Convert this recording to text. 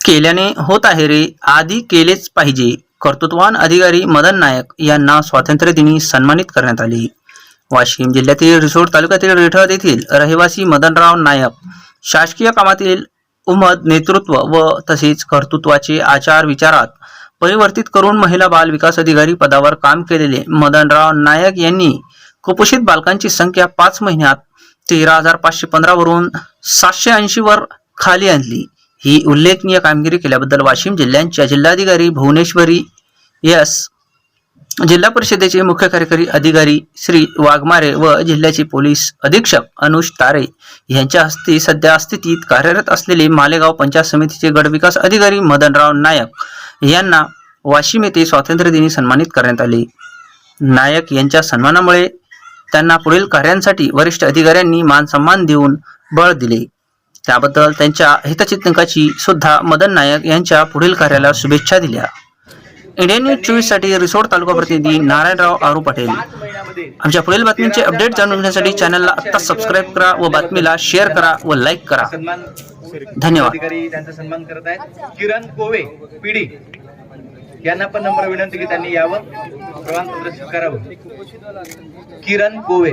केल्याने होत आहे रे. आधी केलेच पाहिजे. कर्तृत्वान अधिकारी मदन नायक यांना स्वातंत्र्यदिनी सन्मानित करण्यात आले. वाशिम जिल्ह्यातील रिसोड तालुक्यातील रिठळ येथील रहिवासी मदनराव नायक शासकीय कामातील उमद नेतृत्व व तसेच कर्तृत्वाचे आचार विचारात परिवर्तित करून महिला बाल विकास अधिकारी पदावर काम केलेले मदनराव नायक यांनी कुपोषित बालकांची संख्या पाच महिन्यात तेरा हजार पाचशे पंधरावरून सातशे ऐंशीवर खाली आणली. ही उल्लेखनीय कामगिरी केल्याबद्दल वाशिम जिल्ह्यांच्या जिल्हाधिकारी भुवनेश्वरी यस जिल्हा परिषदेचे मुख्य कार्यकारी अधिकारी श्री वाघमारे व जिल्ह्याचे पोलीस अधीक्षक अनुज तारे यांच्या हस्ते सध्या स्थितीत कार्यरत असलेले मालेगाव पंचायत समितीचे गटविकास अधिकारी मदनराव नायक यांना वाशिम येथे स्वातंत्र्यदिनी सन्मानित करण्यात आले. नायक यांच्या सन्मानामुळे त्यांना पुढील कार्यांसाठी वरिष्ठ अधिकाऱ्यांनी मान सन्मान देऊन बळ दिले. त्याबद्दल त्यांच्या हितचिंतकाची सुद्धा मदन नायक यांच्या पुढील कार्याला शुभेच्छा दिल्या. इंडियन न्यूज चोवीससाठी रिसोड तालुका प्रतिनिधी नारायणराव आरू पटेल. आमच्या पुढील बातमीचे अपडेट जाणून घेण्यासाठी चॅनलला आत्ता सबस्क्राईब करा व बातमीला शेअर करा व लाईक करा. धन्यवाद. त्यांचा सन्मान करत आहेत. किरण कोवे पिढी यांना पण नंबर विनंती की त्यांनी यावं. प्रमाणपत्र स्वीकारावं. किरण कोवे.